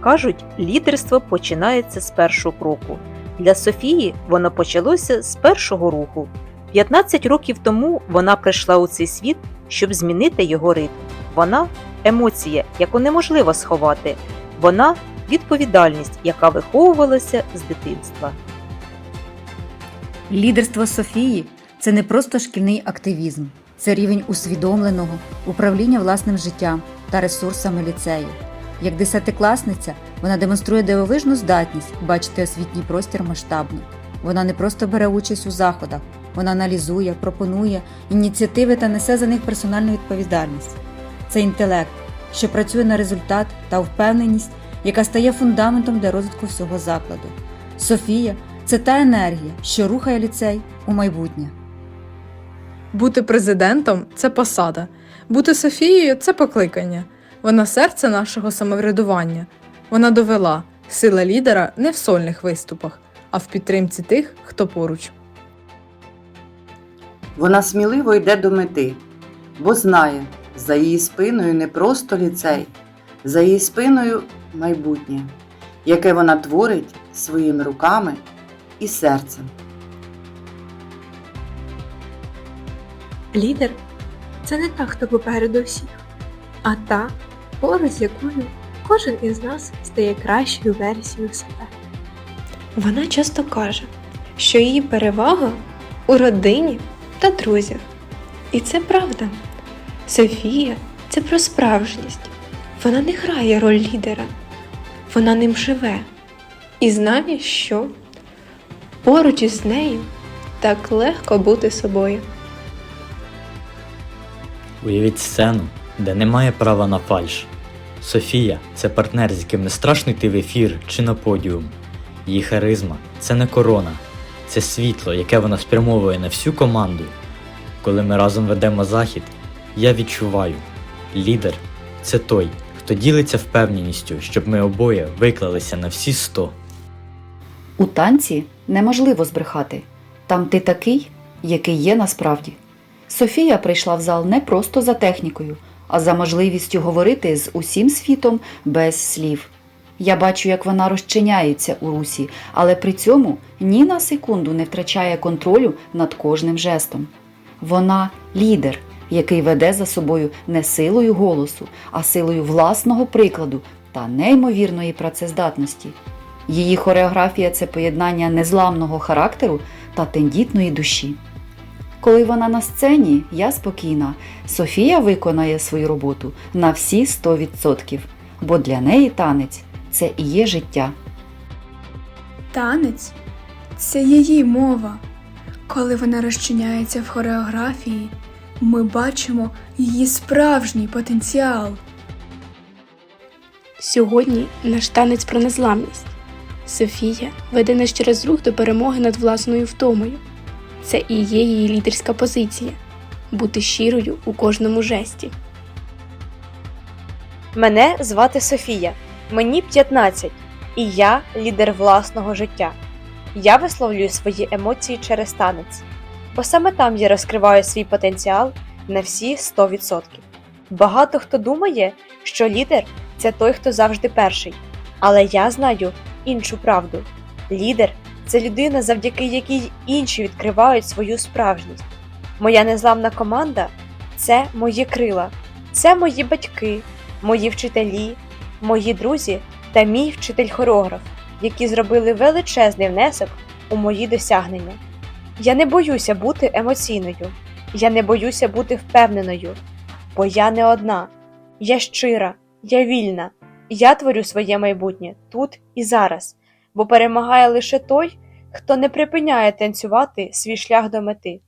Кажуть, лідерство починається з першого кроку. Для Софії воно почалося з першого руху. 15 років тому вона прийшла у цей світ, щоб змінити його ритм. Вона емоція, яку неможливо сховати. Вона відповідальність, яка виховувалася з дитинства. Лідерство Софії це не просто шкільний активізм, це рівень усвідомленого управління власним життям та ресурсами ліцею. Як десятикласниця, вона демонструє дивовижну здатність бачити освітній простір масштабно. Вона не просто бере участь у заходах, вона аналізує, пропонує ініціативи та несе за них персональну відповідальність. Це інтелект, що працює на результат та впевненість, яка стає фундаментом для розвитку всього закладу. Софія це та енергія, що рухає ліцей у майбутнє. Бути президентом це посада, бути Софією це покликання. Вона серце нашого самоврядування. Вона довела сила лідера не в сольних виступах, а в підтримці тих, хто поруч. Вона сміливо йде до мети, бо знає, за її спиною не просто ліцей, за її спиною майбутнє, яке вона творить своїми руками і серцем. Лідер це не та, хто попереду всіх, а та, поруч з якою кожен із нас стає кращою версією себе. Вона часто каже, що її перевага у родині та друзях. І це правда. Софія це про справжність. Вона не грає роль лідера, вона ним живе. І знає, що поруч із нею так легко бути собою. Уявіть сцену, де немає права на фальш. Софія це партнер, з яким не страшно йти в ефір чи на подіум. Її харизма це не корона, це світло, яке вона спрямовує на всю команду. Коли ми разом ведемо захід, я відчуваю, лідер це той, хто ділиться впевненістю, щоб ми обоє виклалися на всі сто. У танці неможливо збрехати. Там ти такий, який є насправді. Софія прийшла в зал не просто за технікою, а за можливістю говорити з усім світом без слів. Я бачу, як вона розчиняється у русі, але при цьому ні на секунду не втрачає контролю над кожним жестом. Вона лідер, який веде за собою не силою голосу, а силою власного прикладу та неймовірної працездатності. Її хореографія це поєднання незламного характеру та тендітної душі. Коли вона на сцені, я спокійна. Софія виконає свою роботу на всі 100%, бо для неї танець це і є життя. Танець це її мова. Коли вона розчиняється в хореографії, ми бачимо її справжній потенціал. Сьогодні наш танець про незламність. Софія веде нас через рух до перемоги над власною втомою. Це і є її лідерська позиція бути щирою у кожному жесті. Мене звати Софія, мені 15, і я лідер власного життя. Я висловлюю свої емоції через танець, бо саме там я розкриваю свій потенціал на всі 100%. Багато хто думає, що лідер це той, хто завжди перший. Але я знаю іншу правду. Лідер це людина, завдяки якій інші відкривають свою справжність. Моя незламна команда це мої крила, це мої батьки, мої вчителі, мої друзі та мій вчитель-хореограф, які зробили величезний внесок у мої досягнення. Я не боюся бути емоційною, я не боюся бути впевненою, бо я не одна. Я щира, я вільна, я творю своє майбутнє тут і зараз, бо перемагає лише той, хто не припиняє танцювати свій шлях до мети.